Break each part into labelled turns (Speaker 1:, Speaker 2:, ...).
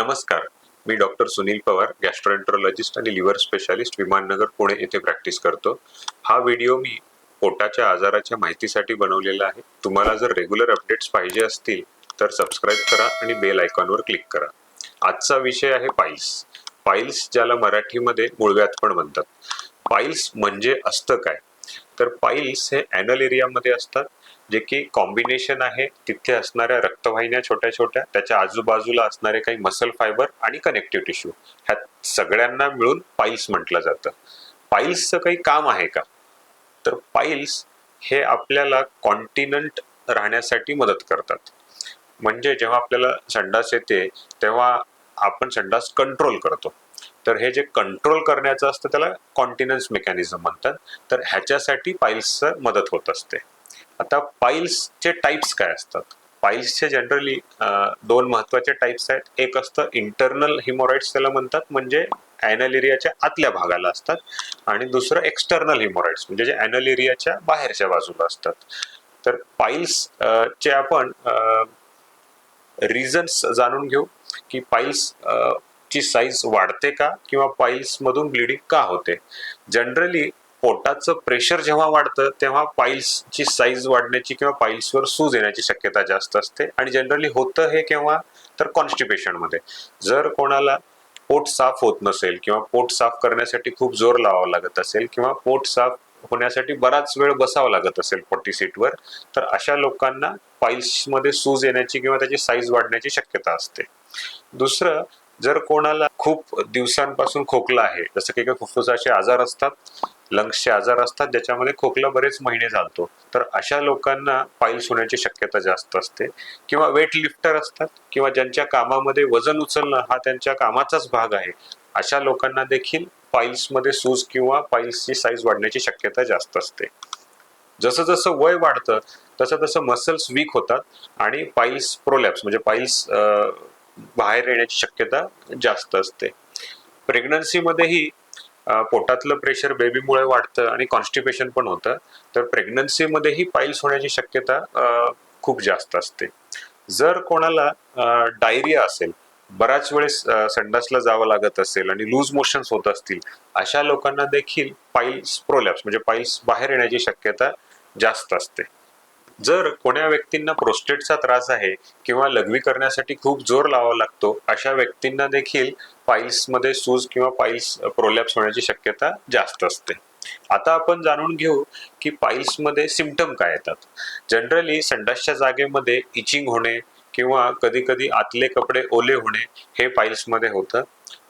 Speaker 1: नमस्कार. मी doctor Sunil Pawar gastroenterologist आणि लिव्हर स्पेशालिस्ट विमाननगर पुणे येथे प्रॅक्टिस करतो. हा व्हिडिओ मी पोटाच्या आजाराच्या माहितीसाठी बनवलेला आहे. तुम्हाला जर रेग्युलर अपडेट्स पाहिजे असतील तर सबस्क्राईब करा आणि बेल आयकॉनवर क्लिक करा. आजचा विषय आहे पाईल्स पाईल्स ज्याला मराठीमध्ये मुळव्यात पण म्हणतात. पाईल्स म्हणजे असतं काय? तर पाईल्स हे ॲनल एरियामध्ये असतात. जे की कॉम्बिनेशन आहे तिथे असणाऱ्या रक्तवाहिन्या छोट्या छोट्या त्याच्या आजूबाजूला असणारे काही मसल फायबर आणि कनेक्टिव्ह टिश्यू ह्या सगळ्यांना मिळून पाईल्स म्हटलं जातं. पाईल्सचं काही काम आहे का? तर पाईल्स हे आपल्याला कॉन्टिनंट राहण्यासाठी मदत करतात. म्हणजे जेव्हा आपल्याला संडास येते तेव्हा आपण संडास कंट्रोल करतो. तर हे जे कंट्रोल करण्याचं असतं त्याला कॉन्टिनन्स मेकॅनिझम म्हणतात. तर ह्याच्यासाठी पाईल्सचं मदत होत असते. आता पाईल्सचे टाईप्स काय असतात? पाईल्सचे जनरली दोन महत्त्वाचे टाईप्स आहेत. एक असतं इंटरनल हिमोराइड्स त्याला म्हणतात म्हणजे अॅनल एरियाच्या आतल्या भागाला असतात. आणि दुसरं एक्सटर्नल हिमोराइड्स म्हणजे जे अॅनल एरियाच्या बाहेरच्या बाजूला असतात. तर पाईल्स चे आपण रिझन्स जाणून घेऊ की पाईल्स ची साईज वाढते का? किंवा पाईल्स मधून ब्लिडिंग का होते? जनरली पोटाचं प्रेशर जेव्हा वाढतं तेव्हा पाईल्सची साईज वाढण्याची किंवा पाईल्सवर सूज येण्याची शक्यता जास्त असते. आणि जनरली होतं हे केव्हा? तर कॉन्स्टिपेशनमध्ये. जर कोणाला पोट साफ होत नसेल किंवा पोट साफ करण्यासाठी खूप जोर लावावा लागत असेल किंवा पोट साफ होण्यासाठी बराच वेळ बसावा लागत असेल पोटी सीटवर तर अशा लोकांना पाईल्समध्ये सूज येण्याची किंवा त्याची साईज वाढण्याची शक्यता असते. दुसरं जर कोणाला खूप दिवसांपासून खोकला आहे जसं की काही फुफ्फुसाचे आजार असतात लंग्सचे आजार असतात ज्याच्यामध्ये खोकला बरेच महिने चालतो तर अशा लोकांना पाईल्स होण्याची शक्यता जास्त असते. किंवा वेट लिफ्टर असतात किंवा ज्यांच्या कामामध्ये वजन उचलणं हा त्यांच्या कामाचाच भाग आहे. अशा लोकांना देखील पाईल्समध्ये सूज किंवा पाईल्सची साईज वाढण्याची शक्यता जास्त असते. जसं जसं वय वाढतं तसं तसं मसल्स वीक होतात आणि पाईल्स प्रोलॅप्स म्हणजे पाईल्स बाहेर येण्याची शक्यता जास्त असते. प्रेग्नन्सीमध्येही पोटातलं प्रेशर बेबीमुळे वाढतं आणि कॉन्स्टिपेशन पण होतं. तर प्रेग्नन्सीमध्येही पाईल्स होण्याची शक्यता खूप जास्त असते. जर कोणाला डायरिया असेल बऱ्याच वेळेस संडासला जावं लागत असेल आणि लूज मोशन्स होत असतील अशा लोकांना देखील पाईल्स प्रोलॅप्स म्हणजे पाईल्स बाहेर येण्याची शक्यता जास्त असते. जर कोण्या व्यक्तींना प्रोस्टेटचा त्रास आहे किंवा लघवी करण्यासाठी खूप जोर लावावा लागतो अशा व्यक्तींना देखील पाईल्समध्ये सूज किंवा पाईल्स प्रोलॅप्स होण्याची शक्यता जास्त असते. आता आपण जाणून घेऊ की पाईल्समध्ये सिमटम काय येतात. जनरली संडासच्या जागेमध्ये इचिंग होणे किंवा कधी कधी आतले कपडे ओले होणे हे पाईल्समध्ये होतं.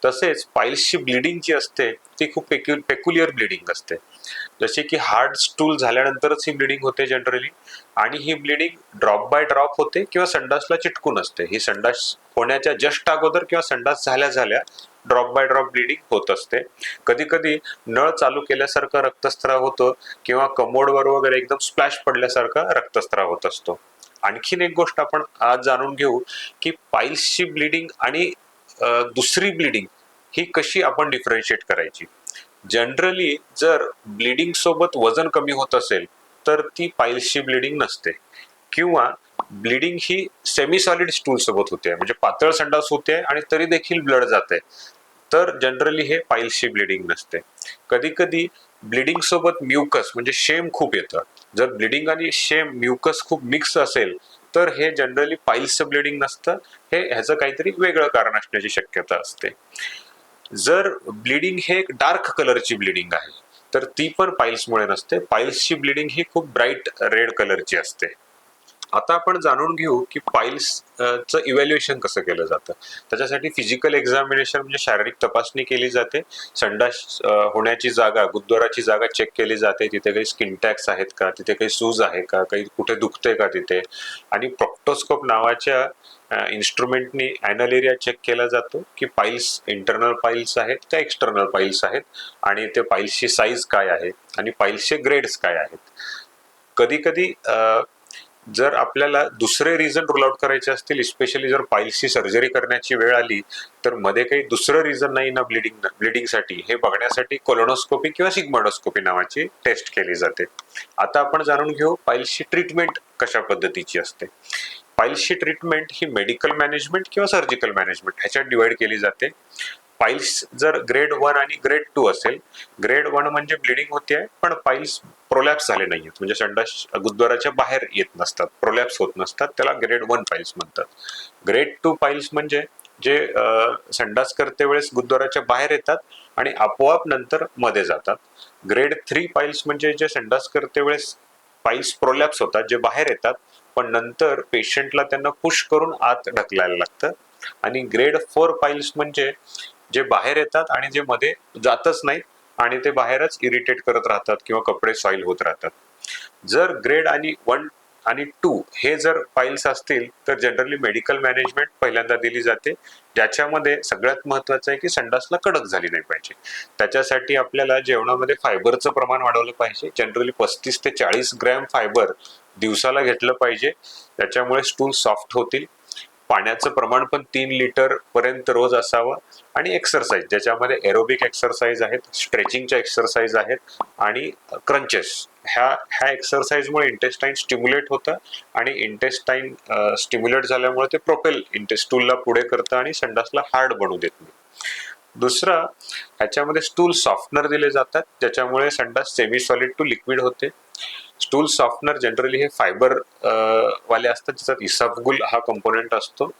Speaker 1: तसेच पाईल्सची ब्लिडिंग जी असते ती खूप पेक्यु पेक्युलियर ब्लिडिंग असते. जसे की हार्ड स्टूल झाल्यानंतरच ही ब्लिडिंग होते जनरली आणि ही ब्लिडिंग ड्रॉप बाय ड्रॉप होते किंवा संडासला चिटकून असते. ही संडास होण्याच्या जस्ट अगोदर किंवा संडास झाल्या झाल्या ड्रॉप बाय ड्रॉप ब्लिडिंग होत असते. कधी कधी नळ चालू केल्यासारखं रक्तस्त्राव होतो किंवा कमोडवर वगैरे एकदम स्प्लॅश पडल्यासारखा रक्तस्त्राव होत असतो. आणखीन एक गोष्ट आपण आज जाणून घेऊ की पाईल्सची ब्लिडिंग आणि दुसरी ब्लिडिंग ही कशी आपण डिफरन्शिएट करायची? जनरली जर ब्लिडिंग सोबत वजन कमी होत असेल तर ती पाईल्सची ब्लिडिंग नसते. किंवा ब्लिडिंग ही सेमी सॉलिड स्टूल सोबत होते म्हणजे पातळ संडास होते आणि तरी देखील ब्लड जाते. तर जनरली हे पाईल्सची ब्लिडिंग नसते. कधी कधी ब्लिडिंग सोबत म्युकस म्हणजे शेम खूप येतं. जर ब्लिडिंग आणि शेम म्युकस खूप मिक्स असेल तर हे जनरली पाईल्सचं ब्लिडिंग नसतं. हे ह्याचं काहीतरी वेगळं कारण असण्याची शक्यता असते. जर ब्लिडिंग हे एक डार्क कलरची ब्लिडिंग आहे तर ती पण पाईल्समुळे नसते. पाईल्सची ब्लिडिंग ही खूप ब्राईट रेड कलरची असते. आता आपण जाणून घेऊ की पाईल्सचं इव्हॅल्युएशन कसं केलं जातं. त्याच्यासाठी फिजिकल एक्झामिनेशन म्हणजे शारीरिक तपासणी केली जाते. संडास होण्याची जागा गुद्द्वाराची जागा चेक केली जाते. तिथे काही स्किन टॅक्स आहेत का? तिथे काही सूज आहे का? काही कुठे दुखते का तिथे? आणि प्रॉक्टोस्कोप नावाच्या इन्स्ट्रुमेंटनी ॲनल एरिया चेक केला जातो की पाईल्स इंटरनल पाईल्स आहेत का एक्सटर्नल पाईल्स आहेत? आणि ते पाईल्सची साईज काय आहे? आणि पाईल्सचे ग्रेड्स काय आहेत? कधी कधी जर आपल्याला दुसरे रिझन रूल आउट करायचे असतील स्पेशली जर पाईल्सची सर्जरी करण्याची वेळ आली तर मध्ये काही दुसरं रिझन नाही ना ब्लिडिंग ब्लिडिंगसाठी हे बघण्यासाठी कोलोनोस्कोपी किंवा सिग्माडोस्कोपी नावाची टेस्ट केली जाते. आता आपण जाणून घेऊ पाईल्सची ट्रीटमेंट कशा पद्धतीची असते. पाईल्सची ट्रीटमेंट ही मेडिकल मॅनेजमेंट किंवा सर्जिकल मॅनेजमेंट ह्याच्यात डिवाइड केली जाते. पाईल्स जर ग्रेड वन आणि ग्रेड टू असेल ग्रेड वन म्हणजे ब्लिडिंग होते आहे पण पाईल्स प्रोलॅप्स झाले नाही आहेत म्हणजे संडास गुद्वाराच्या बाहेर येत नसतात. प्रोलॅप्स होत नसतात. त्याला ग्रेड वन पाईल्स म्हणतात. ग्रेड टू पाईल्स म्हणजे जे संडास करते वेळेस गुद्वाराच्या बाहेर येतात आणि आपोआप नंतर मध्ये जातात. ग्रेड थ्री पाईल्स म्हणजे जे संडास करते वेळेस पाईल्स प्रोलॅप्स होतात जे बाहेर येतात पण नंतर पेशंटला त्यांना पुश करून आत ढकलायला लागतं. आणि ग्रेड फोर पाईल्स म्हणजे जे बाहेर येतात आणि जे मध्ये जातच नाहीत आणि ते बाहेरच इरिटेट करत राहतात किंवा कपडे सॉईल होत राहतात. जर ग्रेड आणि वन आणि टू हे जर फाईल्स असतील तर जनरली मेडिकल मॅनेजमेंट पहिल्यांदा दिली जाते. ज्याच्यामध्ये सगळ्यात महत्वाचं आहे की संडासला कडक झाली नाही पाहिजे. त्याच्यासाठी आपल्याला जेवणामध्ये फायबरचं प्रमाण वाढवलं पाहिजे. जनरली पस्तीस ते चाळीस ग्रॅम फायबर दिवसाला घेतलं पाहिजे. त्याच्यामुळे स्टूल सॉफ्ट होतील. पाण्याचं प्रमाण पण तीन लिटर पर्यंत रोज असावं. आणि एक्सरसाइज ज्याच्यामध्ये एरोबिक एक्सरसाइज आहेत स्ट्रेचिंगच्या एक्सरसाइज आहेत आणि क्रंचेस ह्या ह्या एक्सरसाइजमुळे इंटेस्टाईन स्टिम्युलेट होतं आणि इंटेस्टाईन स्टिम्युलेट झाल्यामुळे ते प्रोपेल इंटेस्टूलला पुढे करतं आणि संडासला हार्ड बनू देत नाही. दुसरं ह्याच्यामध्ये स्टूल सॉफ्टनर दिले जातात ज्याच्यामुळे संडास सेमी सॉलिड टू लिक्विड होते. स्टूल सॉफ्टनर जनरली हे फायबर वाले असतात ज्याच्यात इसफगुल हा कंपोनेंट असतो.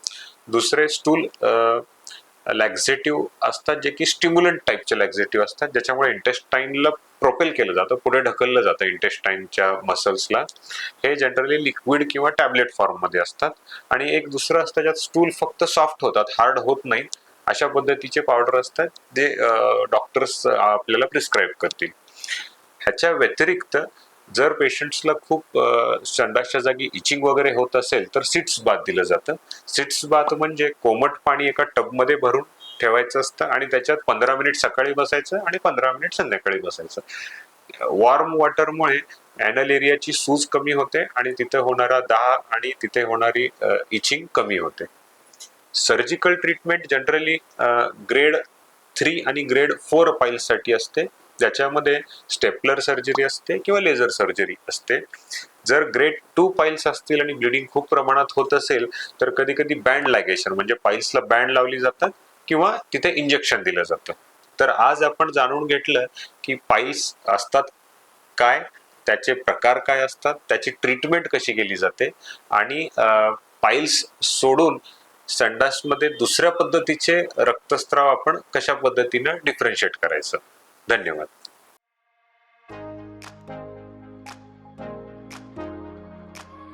Speaker 1: दुसरे स्टूल लॅक्झेटिव्ह असतात जे की स्टिम्युलंट टाईपचे लॅक्झेटिव्ह असतात ज्याच्यामुळे इंटेस्टाईनला प्रोपेल केलं जातं पुढे ढकललं जातं इंटेस्टाईनच्या मसल्सला हे जनरली लिक्विड किंवा टॅबलेट फॉर्ममध्ये असतात. आणि एक दुसरं असतं ज्यात स्टूल फक्त सॉफ्ट होतात हार्ड होत नाही अशा पद्धतीचे पावडर असतात जे डॉक्टर्स आपल्याला प्रिस्क्राईब करतील. ह्याच्या व्यतिरिक्त जर पेशंट्सला खूप संडासच्या जागी इचिंग वगैरे होत असेल तर सिट्स बाथ दिलं जातं. सिट्स बाथ म्हणजे कोमट पाणी एका टबमध्ये भरून ठेवायचं असतं आणि त्याच्यात पंधरा मिनिट सकाळी बसायचं आणि पंधरा मिनिट संध्याकाळी बसायचं. वॉर्म वॉटरमुळे अॅनल एरियाची सूज कमी होते आणि तिथे होणारा दाह आणि तिथे होणारी इचिंग कमी होते. Surgical treatment generally grade three आणि ग्रेड फोर पाईल्ससाठी असते. ज्याच्यामध्ये स्टेपलर सर्जरी असते किंवा लेझर सर्जरी असते. जर ग्रेड टू पाईल्स असतील आणि ब्लिडिंग खूप प्रमाणात होत असेल तर कधी कधी बँड लॅगेशन म्हणजे पाईल्सला बँड लावली जातात किंवा तिथे इंजेक्शन दिलं जातं. तर आज आपण जाणून घेतलं की पाईल्स असतात काय त्याचे प्रकार काय असतात त्याची ट्रीटमेंट कशी केली जाते आणि पाईल्स सोडून संडासमध्ये दुसऱ्या पद्धतीचे रक्तस्राव आपण कशा पद्धतीनं डिफरन्शिएट करायचं? धन्यवाद.